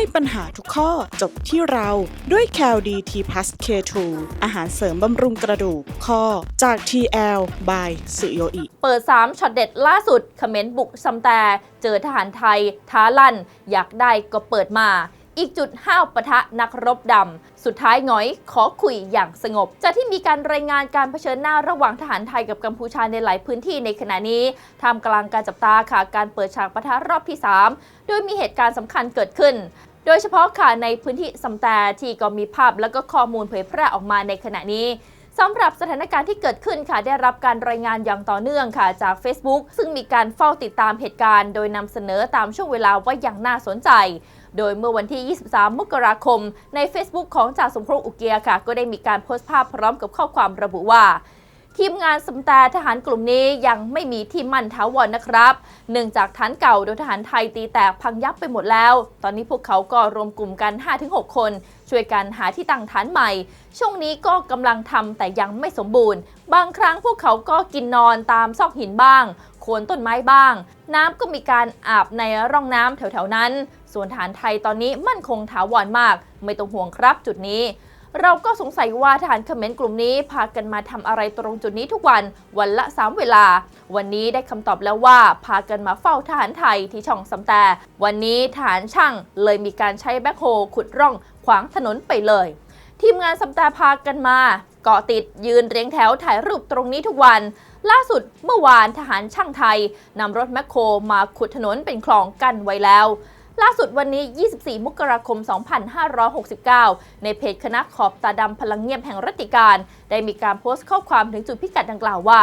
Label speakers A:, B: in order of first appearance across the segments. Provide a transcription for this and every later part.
A: ให้ปัญหาทุกข้อจบที่เราด้วย c a l d t p l u s K2 อาหารเสริมบำรุงกระดูกข้อจาก TL by สุโยอิ
B: เปิด 3ช็อตเด็ดล่าสุดคอมเขมรบุกซัมแต่เจอทหารไทย ท้าลั่น อยากได้ก็เปิดมา อีกจุดห้าวปะทะนักรบดำ สุดท้ายหงอยขอคุยอย่างสงบ จากที่มีการรายงานการเผชิญหน้าระหว่างทหารไทยกับกัมพูชาในหลายพื้นที่ในขณะนี้ท่ามกลางการจับตาค่ะการเปิดฉากปะทะรอบที่ 3 โดยมีเหตุการณ์สำคัญเกิดขึ้น โดยเฉพาะค่ะในพื้นที่ซัมแตที่ก็มีภาพและก็ข้อมูลเผยแพร่ออกมาในขณะนี้สำหรับสถานการณ์ที่เกิดขึ้นค่ะได้รับการรายงานอย่างต่อเนื่องค่ะจาก Facebook ซึ่งมีการเฝ้าติดตามเหตุการณ์ โดยนำเสนอตามช่วงเวลาว่าอย่างน่าสนใจ โดยเมื่อวันที่ 23 มกราคม ใน Facebook ของจ่าสมพงษ์อุเกียค่ะ ก็ได้มีการโพสต์ภาพพร้อมกับข้อความระบุว่า ทีมงานสมแต่ทหารกลุ่มนี้ยังไม่มีที่มั่นท้าวรนะครับ เนื่องจากฐานเก่าโดยทหารไทยตีแตกพังยับไปหมดแล้ว ตอนนี้พวกเขาก็รวมกลุ่มกัน 5-6 คน ช่วยกันหาที่ตั้งฐานใหม่ ช่วงนี้ก็กำลังทำแต่ยังไม่สมบูรณ์ บางครั้งพวกเขาก็กินนอนตามซอกหินบ้างโคนต้นไม้บ้าง น้ำก็มีการอาบในร่องน้ำแถวๆนั้น ส่วนฐานไทยตอนนี้มั่นคงถาวรมาก ไม่ต้องห่วงครับจุดนี้ เราก็สงสัยว่าทหารเขมรกลุ่มนี้พากันมาทำอะไรตรงจุดนี้ทุกวันวันละ 3 เวลา วันนี้ได้คำตอบแล้วว่าพากันมาเฝ้าทหารไทยที่ช่องสำแต่ วันนี้ทหารช่างเลยมีการใช้แบ็คโฮขุดร่องขวางถนนไปเลย ทีมงานสำแต่พากันมาเกาะติดยืนเรียงแถวถ่ายรูปตรงนี้ทุกวันล่าสุดเมื่อวานทหารช่างไทยนำรถแมคโครมาขุดถนนเป็นคลองกั้นไว้แล้ว ล่าสุดวันนี้ 24 มกราคม 2569 ในเพจคณะขอบตาดำพลังเงียบแห่งรัติการ ได้มีการโพสต์ข้อความถึงจุดพิกัดดังกล่าวว่า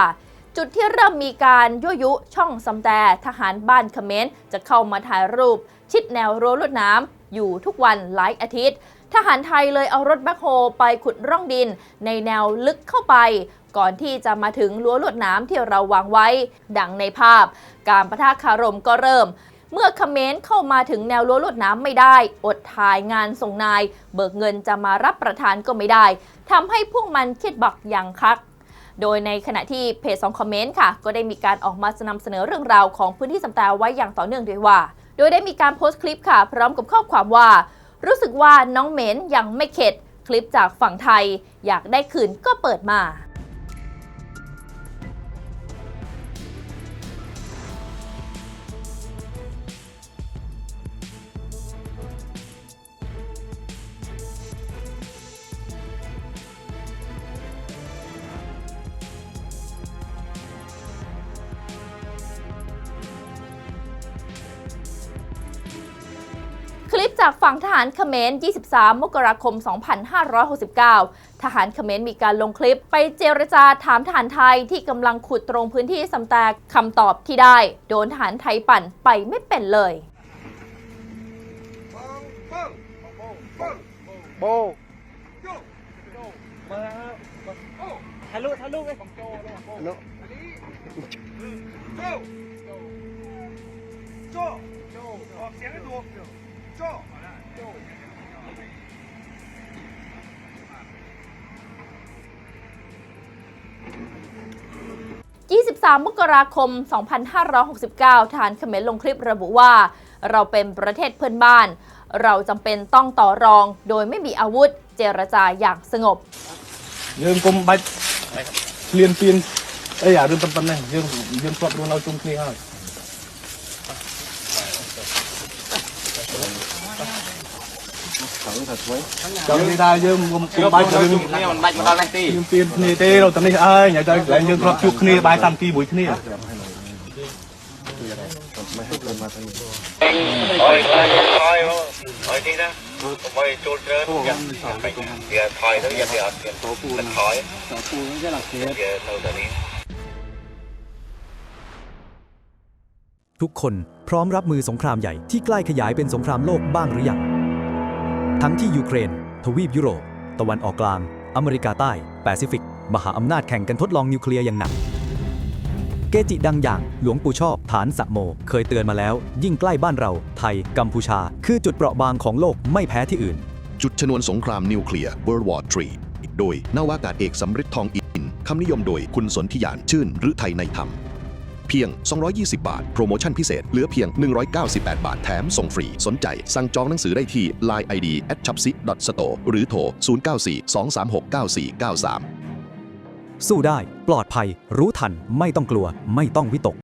B: จุดที่เริ่มมีการยั่วยุช่องซำแต่ทหารบ้านเขมรจะเข้ามาถ่ายรูป ชิดแนวรั้วลวดน้ำอยู่ทุกวันหลายอาทิตย์ทหารไทยเลยเอารถแบ็คโฮไปขุดร่องดิน ในแนวลึกเข้าไป ก่อนที่จะมาถึงรั้วลวดน้ำที่เราวางไว้ ดังในภาพ การประทะคารมก็เริ่ม เมื่อคอมเขมนต์เข้ามาถึงแนวรั้วลวดน้ำไม่ได้ อดถ่ายงานส่งนาย เบิกเงินจะมารับประทานก็ไม่ได้ทำให้พวกมันคิดบักอย่างคักโดยในขณะที่เพจสองคอมเมนต์ค่ะ ก็ได้มีการออกมานำเสนอเรื่องราวของพื้นที่สำแตไว้อย่างต่อเนื่องด้วยว่า โดยได้มีการโพสต์คลิปค่ะ พร้อมกับข้อความว่า รู้สึกว่าน้องเหมนยังไม่เข็ด คลิปจากฝั่งไทย อยากได้คืนก็เปิดมา ลิปจากฝั่งทหารเขมร 23 มกราคม 2569 ทหารเขมรมีการลงคลิปไปเจรจาถามทหารไทยที่กำลังขุดตรงพื้นที่สำแตกคำตอบที่ได้ โดนทหารไทยปั่นไปไม่เป็นเลย
C: โบมาทะลุทะลุไปทะลุ
D: โจโจออกเสียงให้ ถูกโจ
B: 23 มกราคม 2569 ทหารเขมรลงคลิประบุว่า เราเป็นประเทศเพื่อนบ้าน เราจำเป็นต้องต่อรอง โดยไม่มีอาวุธ เจรจาอย่างสงบ
C: យើងកុំបាច់លៀនពៀនអីអារឿងប៉ុណ្ណេះយើងយើងធ្លាប់រស់នៅជុំគ្នាហើយ ចាំនេះដែរយើងកុំកុំបាច់រឿង
E: គ្នាមិនបាច់មកដល់នេះទេ
C: លៀនពៀនគ្នាទេរត់ទៅនេះអើយញ៉ៃទៅកន្លែងយើងធ្លាប់ជួបគ្នាបាយសាមគ្គីមួយគ្នា
D: អើយខ្លាចថយហើយនេះណាកុំឲ្យចូលច្រើនយ៉ាវាថយទៅយ៉ាវាអត់មានតោពូថយតោពូហ្នឹងគេឡាគេនៅតែនេះ
F: ทุกคนพร้อมรับมือสงครามใหญ่ที่ใกล้ขยายเป็นสงครามโลกบ้างหรือยัง ทั้งที่ยูเครน ทวีปยุโรป ตะวันออกกลาง อเมริกาใต้ แปซิฟิก มหาอำนาจแข่งกันทดลองนิวเคลียร์อย่างหนัก เกจิดังอย่างหลวงปู่ชอบฐานสะโม เคยเตือนมาแล้ว ยิ่งใกล้บ้านเรา ไทย กัมพูชา คือจุดเปราะบางของโลกไม่แพ้ที่อื่น
G: จุดชนวนสงครามนิวเคลียร์ World War III โดยนาวากาศเอกสำริดทองอินคำนิยมโดยคุณสนธิยานชื่นหรือไทยในธรรม เพียง 220 บาท โปรโมชั่นพิเศษ เหลือเพียง 198 บาท แถมส่งฟรี สนใจ สั่งจองหนังสือได้ที่ Line ID at c h a p s i store หรือโทร 094 236 9493
F: สู้ได้ ปลอดภัย รู้ทัน ไม่ต้องกลัว ไม่ต้องวิตก